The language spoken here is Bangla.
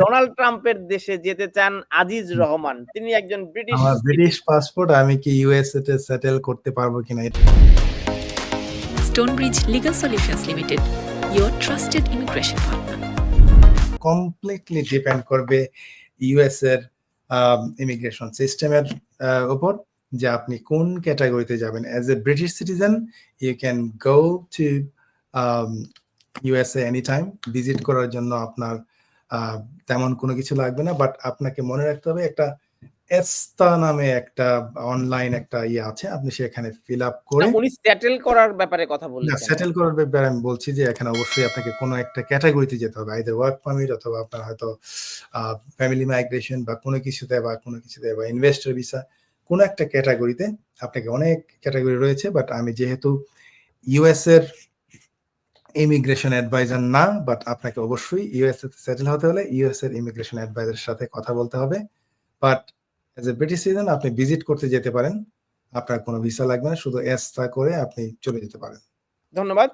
ডোনাল্ড ট্রাম্পের দেশে যেতে চান আজিজ রহমান। তিনি একজন ব্রিটিশ আমার ব্রিটিশ পাসপোর্ট আমি কি ইউএসএ তে সেটেল করতে পারব কিনা Stonebridge Legal Solutions Limited, your trusted immigration partner. Completely depend করবে ইউএস এর ইমিগ্রেশন সিস্টেমের উপর যে আপনি কোন ক্যাটাগরিতে যাবেন। As a British citizen you can go to USA any time visit করার জন্য আপনার তেমন কোনো কিছু লাগবে না বাট আপনাকে মনে রাখতে হবে একটা এস্তা নামে একটা অনলাইন একটা ইয়ে আছে আপনি সেখানে ফিল আপ করে উনি সেটেল করার ব্যাপারে কথা না বলছেন। সেটেল করার ব্যাপারে আমি বলছি যে এখানে অবশ্যই আপনাকে কোনো একটা ক্যাটাগরিতে যেতে হবে আইদার ওয়ার্ক পারমিট অথবা আপনার হয়তো ফ্যামিলি মাইগ্রেশন বা কোনো কিছুতে বা কোনো কিছুতে বা ইনভেস্টর ভিসা কোনো একটা ক্যাটাগরিতে আপনাকে অনেক ক্যাটাগরি রয়েছে বাট আমি যেহেতু ইউএস এর ইমিগ্রেশন অ্যাডভাইজার না বাট আপনাকে অবশ্যই ইউএস এ সেটেল হতে হলে ইউএস এর ইমিগ্রেশন অ্যাডভাইজারের সাথে কথা বলতে হবে। But as a British citizen আপনি ভিজিট করতে যেতে পারেন। আপনার কোনো ভিসা লাগবে না, শুধু এস্তা করে আপনি চলে যেতে পারেন। ধন্যবাদ।